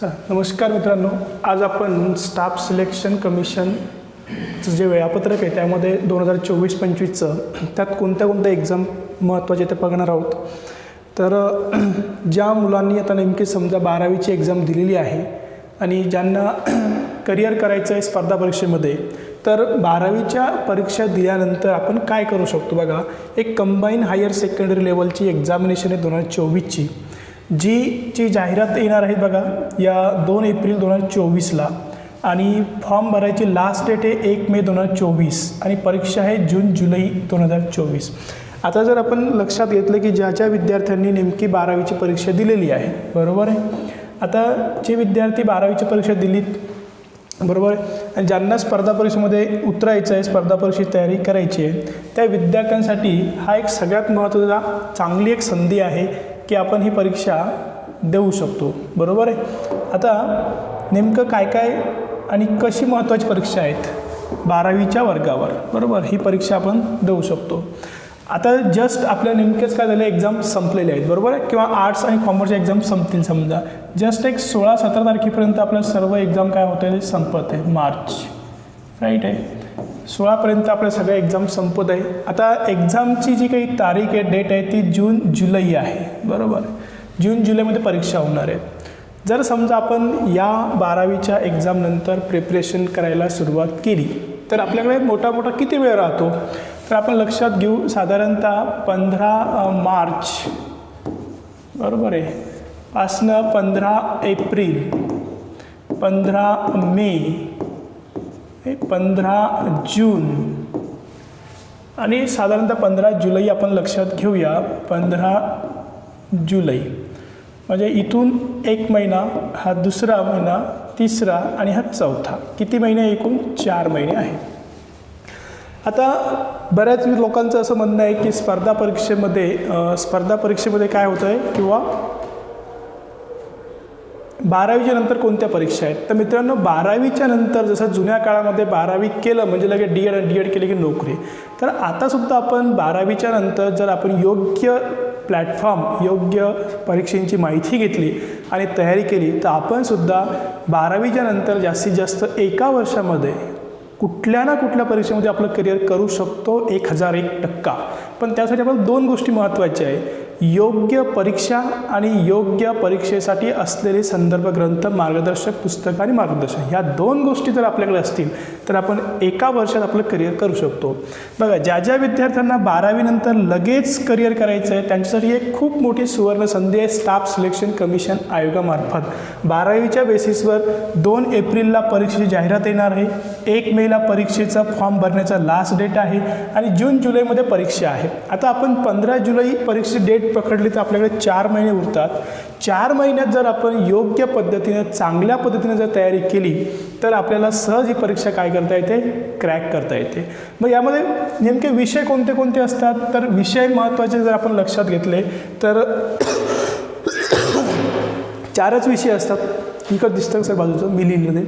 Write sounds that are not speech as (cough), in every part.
चला नमस्कार मित्रांनो. आज आपण स्टाफ सिलेक्शन कमिशनचं जे वेळापत्रक आहे त्यामध्ये दोन हजार चोवीस पंचवीसचं त्यात कोणत्या कोणत्या एक्झाम महत्त्वाचे ते बघणार आहोत. तर (clears throat) ज्या मुलांनी आता नेमकी समजा बारावीची एक्झाम दिलेली आहे आणि ज्यांना (clears throat) करिअर करायचं आहे स्पर्धा परीक्षेमध्ये तर बारावीच्या परीक्षा दिल्यानंतर आपण काय करू शकतो? बघा एक कंबाईन हायर सेकंडरी लेवलची एक्झामिनेशन आहे दोन हजार चोवीसची. जी ची जाहिरात येणार आहे बघा या दोन एप्रिल दोन हजार चोवीसला. आणि फॉर्म भरायची लास्ट डेट आहे एक मे दोन हजार चोवीस आणि परीक्षा आहे जून जुलै दोन हजार चोवीस. आता जर आपण लक्षात घेतलं की ज्या ज्या विद्यार्थ्यांनी नेमकी बारावीची परीक्षा दिलेली आहे बरोबर आहे? आता जे विद्यार्थी बारावीची परीक्षा दिलीत बरोबर आहे? आणि ज्यांना स्पर्धा परीक्षेमध्ये उतरायचं आहे स्पर्धा परीक्षेची तयारी करायची आहे त्या विद्यार्थ्यांसाठी हा एक सगळ्यात महत्त्वाचा चांगली एक संधी आहे की आपण ही परीक्षा देऊ शकतो. बरोबर आहे? आता नेमकं काय काय आणि कशी महत्त्वाची परीक्षा आहेत? बारावीच्या वर्गावर. बरोबर? ही परीक्षा आपण देऊ शकतो. आता जस्ट आपल्या नेमकेच काय झालं एक्झाम संपलेले आहेत. बरोबर आहे? किंवा आर्ट्स आणि कॉमर्सच्या एक्झाम संपतील समजा. जस्ट एक सोळा सतरा तारखेपर्यंत आपल्या सर्व एक्झाम काय होत आहे ते संपत आहे. मार्च. राईट आहे? सोळापर्यंत आपल्या सगळ्या एक्झाम संपत आहे. आता एक्झामची जी काही तारीख आहे डेट आहे ती जून जुलै आहे. बरोबर? जून जुलैमध्ये परीक्षा होणार आहे जर समजा आपण या बारावीच्या एक्झामनंतर प्रिपरेशन करायला सुरुवात केली तर आपल्याकडे मोठा मोठा किती वेळ राहतो? तर आपण लक्षात घेऊ साधारणतः पंधरा मार्च. बरोबर आहे? पासनं पंधरा एप्रिल पंधरा मे हे पंधरा जून. आणि साधारणतः पंधरा जुलै आपण लक्षात घेऊया. पंधरा जुलै. म्हणजे इथून एक महिना हा दुसरा महिना तिसरा आणि हा चौथा. किती महिने एकूण? चार महिने आहेत. आता बऱ्याच लोकांचं असं म्हणणं आहे की स्पर्धा परीक्षेमध्ये स्पर्धा परीक्षेमध्ये काय होतं आहे किंवा बारावीच्या नंतर कोणत्या परीक्षा आहेत? तर मित्रांनो बारावीच्या नंतर जसं जुन्या काळामध्ये बारावी केलं म्हणजे लगेच डी एड आणि डी एड केले की नोकरी. तर आतासुद्धा आपण बारावीच्या नंतर जर आपण योग्य प्लॅटफॉर्म योग्य परीक्षेची माहिती घेतली आणि तयारी केली तर आपणसुद्धा बारावीच्या नंतर जास्तीत जास्त एका वर्षामध्ये कुठल्या ना कुठल्या परीक्षेमध्ये आपलं करिअर करू शकतो एक हजार एक टक्का. पण त्यासाठी आपल्याला दोन गोष्टी महत्त्वाच्या आहे. योग्य परीक्षा आणि योग्य परीक्षेसाठी असलेले संदर्भ ग्रंथ मार्गदर्शक पुस्तक आणि मार्गदर्शन. ह्या दोन गोष्टी जर आपल्याकडे असतील तर आपण एका वर्षात आपलं करिअर करू शकतो. बघा ज्या ज्या विद्यार्थ्यांना बारावीनंतर लगेच करिअर करायचं आहे त्यांच्यासाठी एक खूप मोठी सुवर्ण संधी आहे स्टाफ सिलेक्शन कमिशन आयोगामार्फत. बारावीच्या बेसिसवर दोन एप्रिलला परीक्षेची जाहिरात येणार आहे. एक मेला परीक्षेचा फॉर्म भरण्याचा लास्ट डेट आहे आणि जून जुलैमध्ये परीक्षा आहे. आता आपण पंधरा जुलै परीक्षेची डेट पकडली तर आपल्याकडे चार महिने उरतात. चार महिन्यात जर आपण योग्य पद्धतीने चांगल्या पद्धतीने जर तयारी केली तर आपल्याला सहज ही परीक्षा काय करता येते? क्रॅक करता येते. मग यामध्ये नेमके विषय कोणते कोणते असतात? तर विषय महत्त्वाचे जर आपण लक्षात घेतले तर (coughs) चारच विषय असतात. इकडं दिसतं सर बाजूचं? मिलिंगमध्ये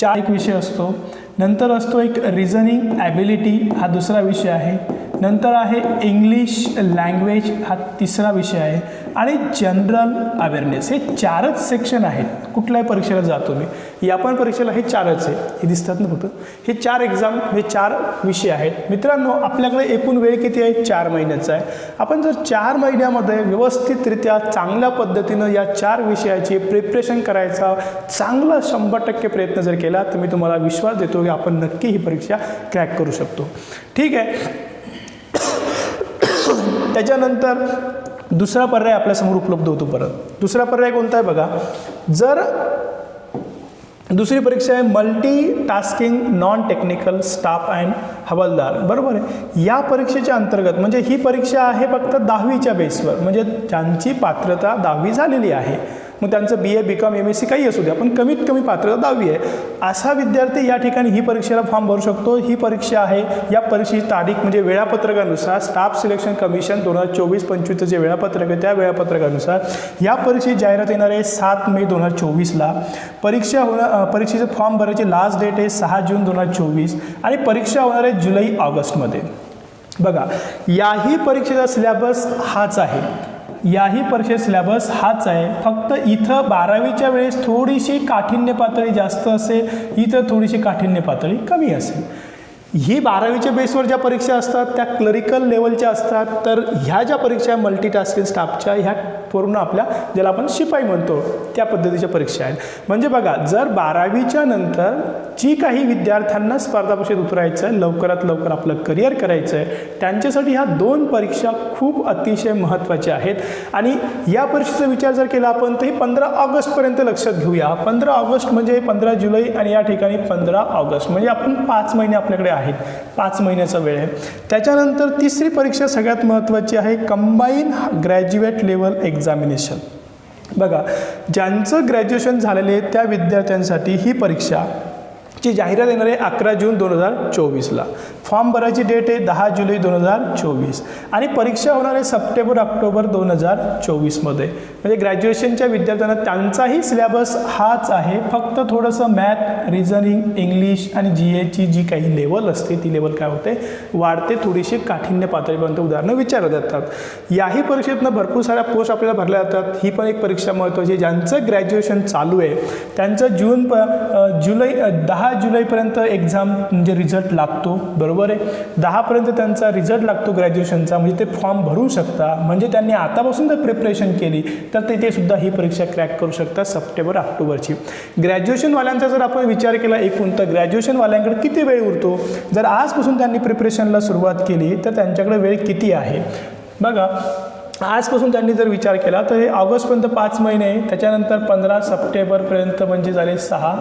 चार एक विषय असतो. नंतर असतो एक रिझनिंग ॲबिलिटी हा दुसरा विषय आहे. नंतर आहे इंग्लिश लँग्वेज हा तिसरा विषय आहे. आणि जनरल अवेअरनेस हे चारच सेक्शन आहेत. कुठल्याही परीक्षेला जातो मी या पण परीक्षेला हे चारच आहे. हे दिसतात ना फक्त? हे चार एक्झाम हे चार विषय आहेत. मित्रांनो आपल्याकडे एकूण वेळ किती आहे? चार महिन्याचा आहे. आपण जर चार महिन्यामध्ये व्यवस्थितरित्या चांगल्या पद्धतीनं या चार विषयाची प्रिपरेशन करायचा चांगला शंभर टक्के प्रयत्न जर केला तर मी तुम्हाला विश्वास देतो की आपण नक्की ही परीक्षा क्रॅक करू शकतो. ठीक आहे? त्याच्यानंतर दुसरा पर्याय आपल्यासमोर उपलब्ध होतो परत. दुसरा पर्याय कोणता आहे बघा? जर दुसरी परीक्षा आहे multitasking non technical staff and हवालदार. बरोबर आहे? या परीक्षेच्या अंतर्गत म्हणजे ही परीक्षा आहे फक्त दहावीच्या बेसवर म्हणजे ज्यांची पात्रता दहावी झालेली आहे. मग त्यांचं B A B Com M S C काही असू द्या. पण कमीत कमी पात्रता दहावी आहे. असा विद्यार्थी या ठिकाणी ही परीक्षेला फॉर्म भरू शकतो. ही परीक्षा आहे. या परीक्षेची तारीख म्हणजे वेळापत्रकानुसार स्टाफ सिलेक्शन कमिशन दोन हजार चोवीस पंचवीसचं जे वेळापत्रक आहे त्या वेळापत्रकानुसार या परीक्षेची जाहिरात येणार आहे सात मे दोन हजार चोवीसला. परीक्षा होणार परीक्षेचं फॉर्म भरायची लास्ट डेट आहे सहा जून दोन हजार चोवीस आणि परीक्षा होणार आहे जुलै ऑगस्टमध्ये. बघा याही परीक्षेचा सिलेबस हाच आहे. याही परीक्षेत सिलेबस हाच आहे. फक्त इथं बारावीच्या वेळेस थोडीशी काठिण्य पातळी जास्त असेल इथं थोडीशी काठिण्य पातळी कमी असेल. ही बारावीच्या बेसवर ज्या परीक्षा असतात त्या क्लरिकल लेवलच्या असतात तर ह्या ज्या परीक्षा आहे मल्टीटास्किंग स्टाफच्या ह्या पूर्ण आपल्या ज्याला आपण शिपाई म्हणतो त्या पद्धतीच्या परीक्षा आहेत. म्हणजे बघा जर बारावीच्या नंतर जी काही विद्यार्थ्यांना स्पर्धा परीक्षेत उतरायचं आहे लवकरात लवकर आपलं करिअर करायचं आहे त्यांच्यासाठी ह्या दोन परीक्षा खूप अतिशय महत्त्वाच्या आहेत. आणि या परीक्षेचा विचार जर केला आपण तर ही पंधरा ऑगस्टपर्यंत लक्षात घेऊया. पंधरा ऑगस्ट म्हणजे पंधरा जुलै आणि या ठिकाणी पंधरा ऑगस्ट. म्हणजे आपण पाच महिने आपल्याकडे आहे आहेत. पाच महिन्याचा वेळ आहे. त्याच्यानंतर तिसरी परीक्षा सगळ्यात महत्त्वाची आहे कंबाईन ग्रॅज्युएट लेवल एक्झामिनेशन बघा ज्यांचं ग्रॅज्युएशन झालेले आहे त्या विद्यार्थ्यांसाठी ही परीक्षा ची जाहिरात येणार आहे अकरा जून दोन हजार चोवीसला. फॉर्म भरायची डेट आहे दहा जुलै दोन हजार चोवीस. आणि परीक्षा होणार आहे सप्टेंबर ऑक्टोबर दोन हजार चोवीसमध्ये. म्हणजे ग्रॅज्युएशनच्या विद्यार्थ्यांना त्यांचाही सिलेबस हाच आहे. फक्त थोडंसं मॅथ रिझनिंग इंग्लिश आणि जी एची जी काही लेवल असते ती लेवल काय होते? वाढते थोडीशी काठिण्य पातळीपर्यंत उदाहरणं विचारलं जातात. याही परीक्षेतनं भरपूर साऱ्या पोस्ट आपल्याला भरल्या जातात. ही पण एक परीक्षा महत्त्वाची ज्यांचं ग्रॅज्युएशन चालू आहे त्यांचं जून प जुलै दहा जुलैपर्यंत एक्झाम म्हणजे रिझल्ट लागतो. बरोबर आहे? दहापर्यंत त्यांचा रिझल्ट लागतो ग्रॅज्युएशनचा म्हणजे ते फॉर्म भरू शकता. म्हणजे त्यांनी आतापासून जर प्रिपरेशन केली तर ते ते सुद्धा ही परीक्षा क्रॅक करू शकतात सप्टेंबर ऑक्टोबरची. ग्रॅज्युएशनवाल्यांचा जर आपण विचार केला एकूण तर ग्रॅज्युएशनवाल्यांकडे किती वेळ उरतो? जर आजपासून त्यांनी प्रिपरेशनला सुरुवात केली तर त्यांच्याकडे वेळ किती आहे? बघा आजपासून त्यांनी जर विचार केला तर हे ऑगस्टपर्यंत पाच महिने त्याच्यानंतर पंधरा सप्टेंबरपर्यंत म्हणजे झाले सहा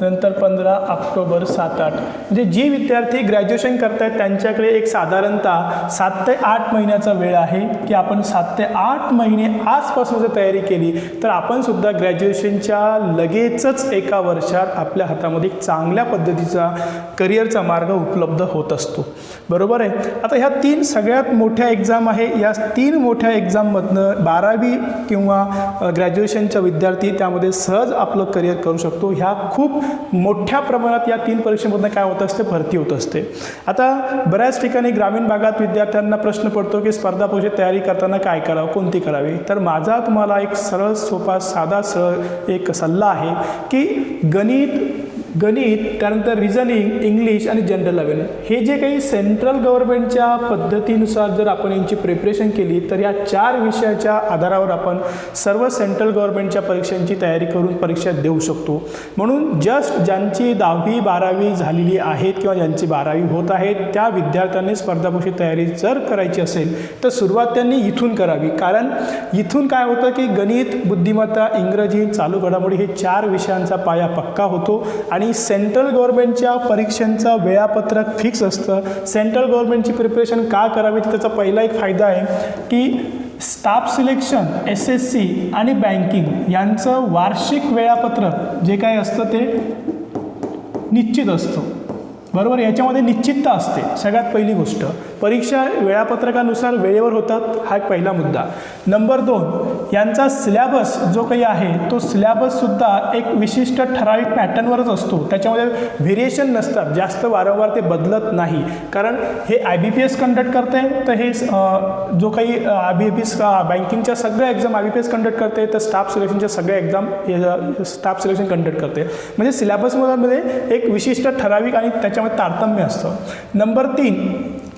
नंतर पंधरा ऑक्टोबर सात आठ. म्हणजे जी विद्यार्थी ग्रॅज्युएशन करतायत त्यांच्याकडे एक साधारणतः सात ते आठ महिन्याचा वेळ आहे की आपण सात ते आठ महिने आजपासून जर तयारी केली तर आपण सुद्धा ग्रॅज्युएशनच्या लगेचच एका वर्षात आपल्या हातामध्ये एक चांगल्या पद्धतीचा करिअरचा मार्ग उपलब्ध होत असतो. बरोबर आहे? आता ह्या तीन सगळ्यात मोठ्या एक्झाम आहे या तीन मोठ्या एक्झाममधनं बारावी किंवा ग्रॅज्युएशनचा विद्यार्थी त्यामध्ये सहज आपलं करिअर करू शकतो. ह्या खूप मोठ्या प्रमाणात या तीन परीक्षेमधनं काय होत असते? भरती होत असते. आता बऱ्याच ठिकाणी ग्रामीण भागात विद्यार्थ्यांना प्रश्न पडतो की स्पर्धा परीक्षेत तयारी करताना काय करावं? कोणती करावी? तर माझा तुम्हाला एक सरळ सोपा साधा सरळ एक सल्ला आहे की गणित गणित त्यानंतर रिझनिंग इंग्लिश आणि जनरल अवेअरनेस हे जे काही सेंट्रल गव्हर्नमेंटच्या पद्धतीनुसार जर आपण यांची प्रिपरेशन केली तर या चार विषयाच्या आधारावर आपण सर्व सेंट्रल गव्हर्नमेंटच्या परीक्षांची तयारी करून परीक्षा देऊ शकतो. म्हणून जस्ट ज्यांची दहावी बारावी झालेली आहेत किंवा ज्यांची बारावी होत आहेत त्या विद्यार्थ्यांनी स्पर्धा परीक्षेची तयारी जर करायची असेल तर सुरुवात त्यांनी इथून करावी. कारण इथून काय होतं की गणित बुद्धिमत्ता इंग्रजी चालू घडामोडी हे चार विषयांचा पाया पक्का होतो. आणि सेंट्रल गव्हर्नमेंटच्या परीक्षांचं वेळापत्रक फिक्स असतं. सेंट्रल गव्हर्नमेंटची प्रिपरेशन का करावी? त्याचा पहिला एक फायदा आहे की staff selection S S C आणि बँकिंग यांचं वार्षिक वेळापत्रक जे काय असतं ते निश्चित असतं. बरोबर याच्यामध्ये निश्चितता असते. सगळ्यात पहिली गोष्ट परीक्षा वेळापत्रकानुसार वेळेवर होतात हा एक पहिला मुद्दा. नंबर दोन यांचा सिलॅबस जो काही आहे तो सिलॅबससुद्धा एक विशिष्ट ठराविक पॅटर्नवरच असतो. त्याच्यामध्ये व्हेरिएशन नसतात जास्त वारंवार ते बदलत नाही. कारण हे I B P S conduct करते तर हे जो काही आय बी पी एस बँकिंगच्या सगळ्या exam I B P S conduct करते तर स्टाफ सिलेक्शनच्या सगळ्या एक्झाम स्टाफ सिलेक्शन कंडक्ट करते. म्हणजे सिलॅबसमध्ये एक विशिष्ट ठराविक आणि त्याच्यामध्ये तारतम्य असतं. नंबर तीन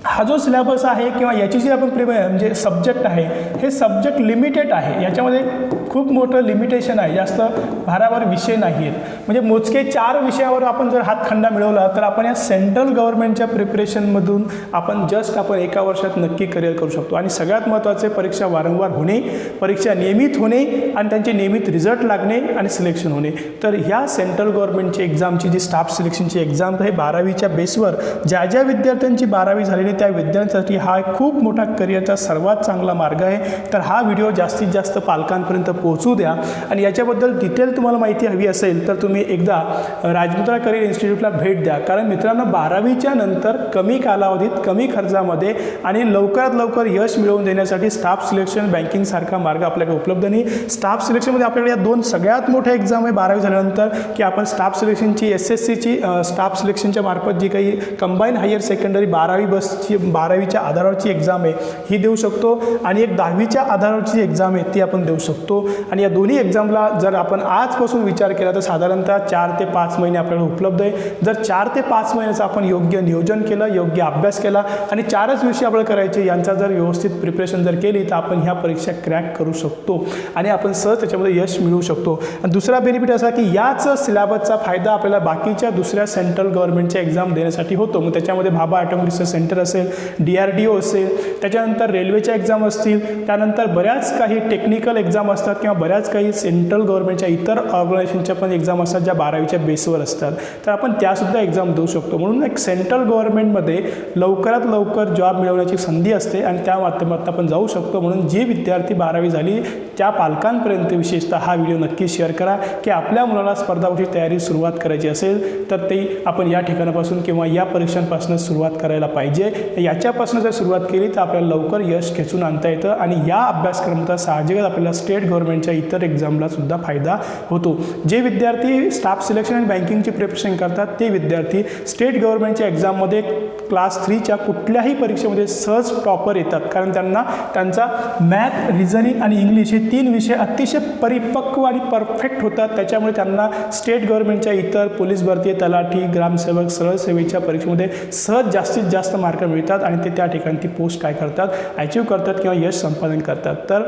हा जो सिलेबस आहे किंवा याची जी आपण प्रिमे म्हणजे सब्जेक्ट आहे हे सब्जेक्ट लिमिटेड आहे. याच्यामध्ये खूप मोठं लिमिटेशन आहे. जास्त भारावर विषय नाही आहेत म्हणजे मोजके चार विषयावर आपण जर हातखंडा मिळवला तर आपण या सेंट्रल गव्हर्नमेंटच्या प्रिपरेशनमधून आपण जस्ट आपण एका वर्षात नक्की करिअर करू शकतो. आणि सगळ्यात महत्त्वाचे परीक्षा वारंवार होणे परीक्षा नियमित होणे आणि त्यांचे नियमित रिझल्ट लागणे आणि सिलेक्शन होणे. तर ह्या सेंट्रल गव्हर्नमेंटची एक्झामची जी स्टाफ सिलेक्शनची एक्झाम आहे बारावीच्या बेसवर ज्या ज्या विद्यार्थ्यांची बारावी झालेली त्या विद्यार्थ्यांसाठी हा खूप मोठा करिअरचा सर्वात चांगला मार्ग आहे. तर हा व्हिडिओ जास्तीत जास्त पालकांपर्यंत पोहोचू द्या. आणि याच्याबद्दल डिटेल तुम्हाला माहिती हवी असेल तर तुम्ही एकदा राजमुद्रा करिअर इन्स्टिट्यूटला भेट द्या. कारण मित्रांनो बारावीच्या नंतर कमी कालावधीत कमी खर्चामध्ये आणि लवकरात लवकर यश मिळवून देण्यासाठी स्टाफ सिलेक्शन बँकिंगसारखा मार्ग आपल्याकडे उपलब्ध नाही. स्टाफ सिलेक्शनमध्ये आपल्याकडे या दोन सगळ्यात मोठ्या एक्झाम आहे बारावी झाल्यानंतर की आपण स्टाफ सिलेक्शनची एस एस सीची स्टाफ सिलेक्शनच्या मार्फत जी काही कंबाईन हायर सेकंडरी बारावी बसची बारावीच्या आधारावरची एक्झाम आहे ही देऊ शकतो. आणि एक दहावीच्या आधारावरची एक्झाम आहे ती आपण देऊ शकतो. आणि या दोन्ही एक्झामला जर आपण आजपासून विचार केला तर साधारणतः चार ते पाच महिने आपल्याला उपलब्ध आहे. जर चार ते पाच महिन्याचं आपण योग्य नियोजन केलं योग्य अभ्यास केला आणि चारच विषय आपल्याला करायचे यांचा जर व्यवस्थित प्रिपरेशन जर केली तर आपण ह्या परीक्षा क्रॅक करू शकतो. आणि आपण सहज त्याच्यामध्ये यश मिळवू शकतो. आणि दुसरा बेनिफिट असा की याच सिलेबसचा फायदा आपल्याला बाकीच्या दुसऱ्या सेंट्रल गव्हर्नमेंटच्या एक्झाम देण्यासाठी होतो. मग त्याच्यामध्ये भाभा ॲटॉमिक रिसर्च सेंटर असेल डी आर डी ओ असेल त्याच्यानंतर रेल्वेच्या एक्झाम असतील त्यानंतर बऱ्याच काही टेक्निकल एक्झाम असतात किंवा बऱ्याच काही सेंट्रल गव्हर्नमेंटच्या इतर ऑर्गनायझेशनच्या पण एक्झाम असतात ज्या बारावीच्या बेसवर असतात. तर आपण त्यासुद्धा एक्झाम देऊ शकतो. म्हणून एक सेंट्रल गव्हर्नमेंटमध्ये लवकरात लवकर जॉब मिळवण्याची संधी असते आणि त्या माध्यमातून आपण जाऊ शकतो. म्हणून जे विद्यार्थी बारावी झाली त्या पालकांपर्यंत विशेषतः हा व्हिडिओ नक्की शेअर करा की आपल्या मुलाला स्पर्धा तयारी सुरुवात करायची असेल तर ते आपण या ठिकाणापासून किंवा या परीक्षांपासून सुरुवात करायला पाहिजे. याच्यापासून जर सुरुवात केली तर आपल्याला लवकर यश खेचून आणता येतं आणि या अभ्यासक्रमाचा साहजिकच आपल्याला स्टेट गव्हर्नमेंट गव्हर्नमेंटच्या इतर एक्झामला सुद्धा फायदा होतो. जे विद्यार्थी स्टाफ सिलेक्शन आणि बँकिंगची प्रिपरेशन करतात ते विद्यार्थी स्टेट गव्हर्नमेंटच्या एक्झाममध्ये क्लास थ्रीच्या कुठल्याही परीक्षेमध्ये सहज टॉपर येतात. कारण त्यांना त्यांचा मॅथ रिझनिंग आणि इंग्लिश हे तीन विषय अतिशय परिपक्व आणि परफेक्ट होतात. त्याच्यामुळे त्यांना स्टेट गव्हर्नमेंटच्या इतर पोलीस भरती तलाठी ग्रामसेवक सरळ सेवेच्या परीक्षेमध्ये सहज जास्तीत जास्त मार्क मिळतात आणि ते त्या ठिकाणी ती पोस्ट काय करतात? अचीव करतात किंवा यश संपादन करतात. तर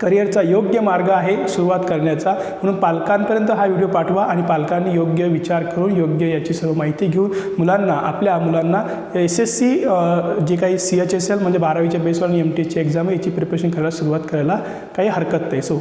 करिअरचा योग्य मार्ग आहे सुरुवात करण्याचा. म्हणून पालकांपर्यंत हा व्हिडिओ पाठवा आणि पालकांनी योग्य विचार करून योग्य याची सर्व माहिती घेऊन मुलांना आपल्या मुलांना एस एस सी जे काही सी एच एस एल म्हणजे बारावीच्या बेसवर आणि एम टी एसची एक्झाम याची प्रिपरेशन करायला सुरुवात करायला काही हरकत नाही. सो